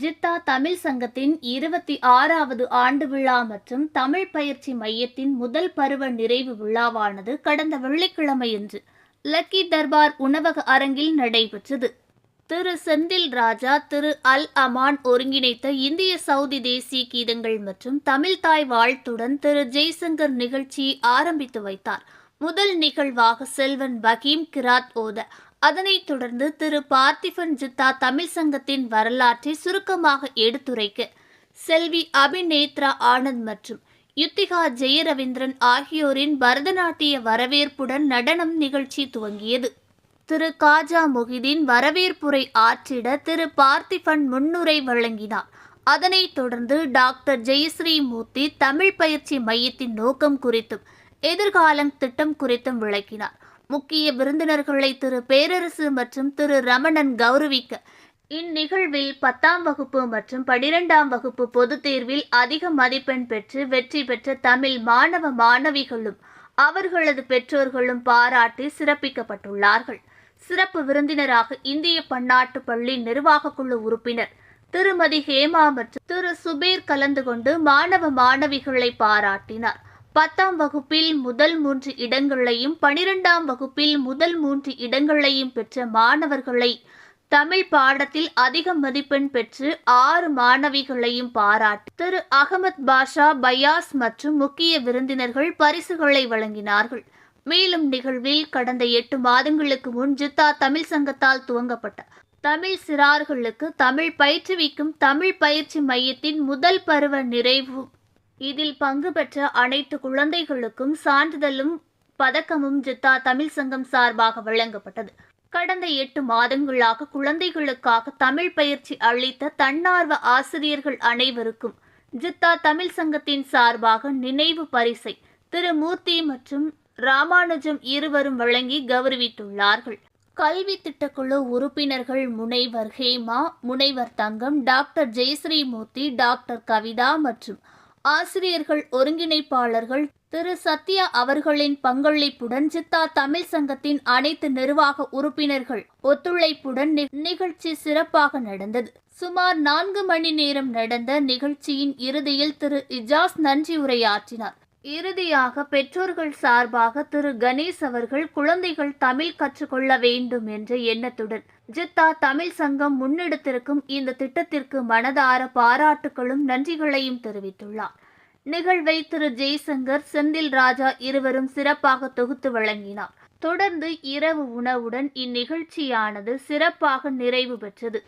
ஜித்தா தமிழ் சங்கத்தின் இருபத்தி ஆறாவது ஆண்டு விழா மற்றும் தமிழ் பயிற்சி மையத்தின் முதல் பருவ நிறைவு விழாவானது கடந்த வெள்ளிக்கிழமையன்று லக்கி தர்பார் உணவக அரங்கில் நடைபெற்றது. திரு செந்தில் ராஜா திரு அல் அமான் ஒருங்கிணைத்த இந்திய சவுதி தேசிய கீதங்கள் மற்றும் தமிழ் தாய் வாழ்த்துடன் திரு ஜெய்சங்கர் நிகழ்ச்சியை ஆரம்பித்து வைத்தார். முதல் நிகழ்வாக செல்வன் பகீம் கிராத் ஓத அதனைத் தொடர்ந்து திரு பார்த்திபன் ஜித்தா தமிழ் சங்கத்தின் வரலாற்றை சுருக்கமாக எடுத்துரைக்க செல்வி அபிநேத்ரா ஆனந்த் மற்றும் யுத்திகா ஜெயரவீந்திரன் ஆகியோரின் பரதநாட்டிய வரவேற்புடன் நடனம் நிகழ்ச்சி துவங்கியது. திரு காஜா மொஹிதீன் வரவேற்புரை ஆற்றிட திரு பார்த்திபன் முன்னுரை வழங்கினார். அதனைத் தொடர்ந்து டாக்டர் ஜெயஸ்ரீ மூர்த்தி தமிழ் பயிற்சி மையத்தின் நோக்கம் குறித்தும் எதிர்காலம் திட்டம் குறித்தும் விளக்கினார். முக்கிய விருந்தினர்களை திரு பேரரசு மற்றும் திரு ரமணன் கௌரவிக்க. இந்நிகழ்வில் பத்தாம் வகுப்பு மற்றும் பனிரெண்டாம் வகுப்பு பொதுத் தேர்வில் அதிக மதிப்பெண் பெற்று வெற்றி பெற்ற தமிழ் மாணவ மாணவிகளும் அவர்களது பெற்றோர்களும் பாராட்டி சிறப்பிக்கப்பட்டுள்ளார்கள். சிறப்பு விருந்தினராக இந்திய பன்னாட்டு பள்ளி நிர்வாக குழு உறுப்பினர் திருமதி ஹேமா மற்றும் திரு சுபீர் கலந்து கொண்டு மாணவ மாணவிகளை பாராட்டினார். பத்தாம் வகுப்பில் முதல் மூன்று இடங்களையும் பனிரெண்டாம் வகுப்பில் முதல் மூன்று இடங்களையும் பெற்ற மாணவர்களை தமிழ் பாடத்தில் அதிக மதிப்பெண் பெற்று ஆறு மாணவிகளையும் பாராட்டி திரு. அகமத் பாஷா பயாஸ் மற்றும் முக்கிய விருந்தினர்கள் பரிசுகளை வழங்கினார்கள். மேலும் நிகழ்வில் கடந்த எட்டு மாதங்களுக்கு முன் ஜித்தா தமிழ் சங்கத்தால் துவங்கப்பட்ட தமிழ் சிறார்களுக்கு தமிழ் பயிற்றுவிக்கும் தமிழ் பயிற்சி மையத்தின் முதல் பருவ நிறைவு இதில் பங்கு பெற்ற அனைத்து குழந்தைகளுக்கும் சான்றிதழும் பதக்கமும் ஜித்தா தமிழ் சங்கம் சார்பாக வழங்கப்பட்டது. கடந்த எட்டு மாதங்களாக குழந்தைகளுக்காக தமிழ் பயிற்சி அளித்த தன்னார்வ ஆசிரியர்கள் அனைவருக்கும் ஜித்தா தமிழ் சங்கத்தின் சார்பாக நினைவு பரிசை திரு மூர்த்தி மற்றும் ராமானுஜம் இருவரும் வழங்கி கௌரவித்துள்ளார்கள். கல்வி திட்டக்குழு உறுப்பினர்கள் முனைவர் ஹேமா முனைவர் தங்கம் டாக்டர் ஜெயஸ்ரீமூர்த்தி டாக்டர் கவிதா மற்றும் ஆசிரியர்கள் ஒருங்கிணைப்பாளர்கள் திரு. சத்யா அவர்களின் பங்களிப்புடன் ஜித்தா தமிழ் சங்கத்தின் அனைத்து நிர்வாக உறுப்பினர்கள் ஒத்துழைப்புடன் நிகழ்ச்சி சிறப்பாக நடந்தது. சுமார் நான்கு மணி நேரம் நடந்த நிகழ்ச்சியின் இறுதியில் திரு. இஜாஸ் நன்றி உரையாற்றினார். இறுதியாக பெற்றோர்கள் சார்பாக திரு. கணேஷ் அவர்கள் குழந்தைகள் தமிழ் கற்றுக்கொள்ள வேண்டும் என்ற எண்ணத்துடன் ஜித்தா தமிழ் சங்கம் முன்னெடுத்திருக்கும் இந்த திட்டத்திற்கு மனதார பாராட்டுகளும் நன்றிகளையும் தெரிவித்துள்ளார். நிகழ்வை திரு. ஜெய்சங்கர் செந்தில் ராஜா இருவரும் சிறப்பாக தொகுத்து வழங்கினார். தொடர்ந்து இரவு உணவுடன் இந்நிகழ்ச்சியானது சிறப்பாக நிறைவு பெற்றது.